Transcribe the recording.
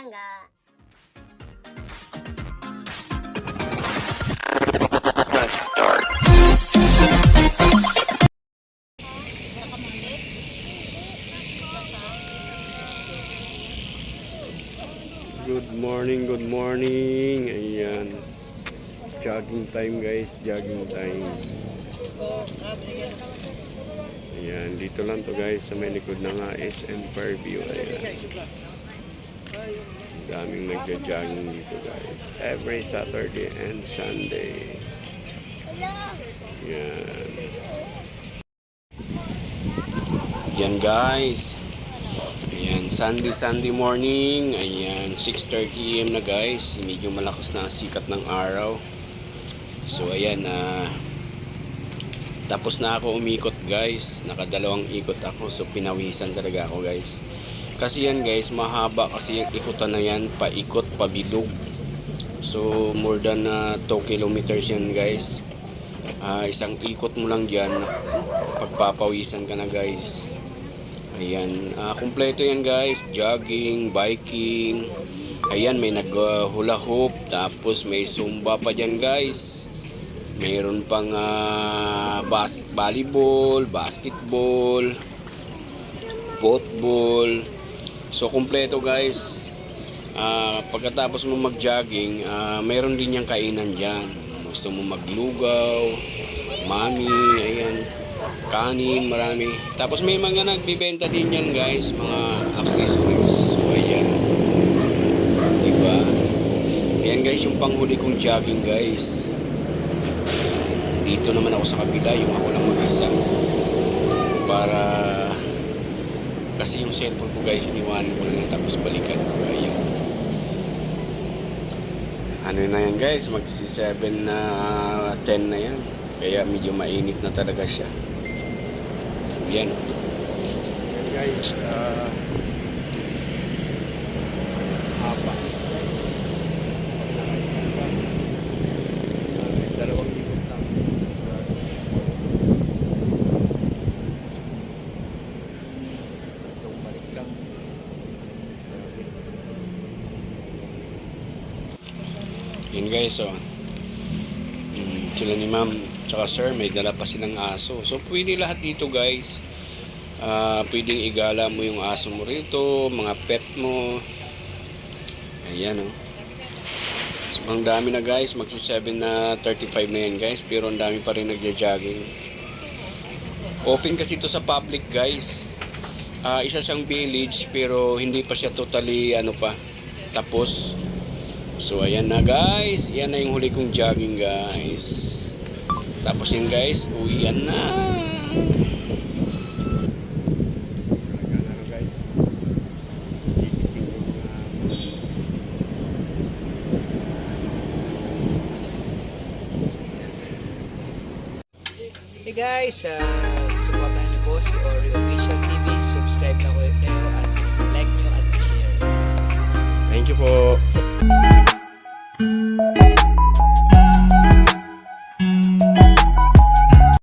palangga. Good morning, good morning. Ayan. Jogging time guys, jogging time. Ayan, dito lang to guys sa may likod ng SM Fairview. Ayan. Daming nagja-jogging dito guys. Every Saturday and Sunday. Ayan. Yan guys. Ayan, Sunday, Sunday morning. Ayan, 6.30 am na guys. Medyo malakas na sikat ng araw. So, ayan, ah, tapos na ako umikot guys. Nakadalawang ikot ako. So, pinawisan talaga ako guys. Kasi yan guys, mahaba kasi yung ikutan na yan. Paikot, pabilog. So, more than 2 kilometers yan guys. Ah, isang ikot mo lang dyan. Pagpapawisan ka na guys. Ayan, ah, kumpleto yan guys, jogging, biking. Ayan, may nag-hula hoop, tapos may zumba pa dyan guys. Mayroon pang ah, bas volleyball, basketball, football. So, kumpleto guys. Ah, pagkatapos mo mag-jogging, ah, mayroon din yung kainan dyan. Gusto mo maglugaw, mami, ayan kanin, marami. Tapos may mga nagbibenta din yan guys, mga accessories. So ayan. Diba? Ayan guys, yung panghuli kong jogging guys. Dito naman ako sa kabila, yung ako lang mag-isa. Para kasi yung cellphone ko guys, iniwanan ko yan tapos balikan ko. Ayun. Ano na yan guys, magsi 7 na 10 na yan. Kaya medyo mainit na talaga siya. Yan. Yan guys, uh, haba. Dalawang ikot lang. Itong balik lang. Yun guys, oh. Mm, sila ni ma'am tsaka sir may dala pa silang aso. So pwede lahat dito guys. Ah, pwedeng igala mo yung aso mo rito mga pet mo. Ayan oh. So, ang dami na guys. Magsi 7 na 35 na yan guys. Pero ang dami pa rin nagja-jogging. Open kasi ito sa public guys. Ah, isa siyang village pero hindi pa siya totally ano pa tapos So ayan na guys, yan na yung huli kong jogging guys. Tapos yan guys, uwian na. Hey guys, uh, supportan niyo po si Oreo Official TV. Subscribe na ko kayo at like nyo at share. Thank you po.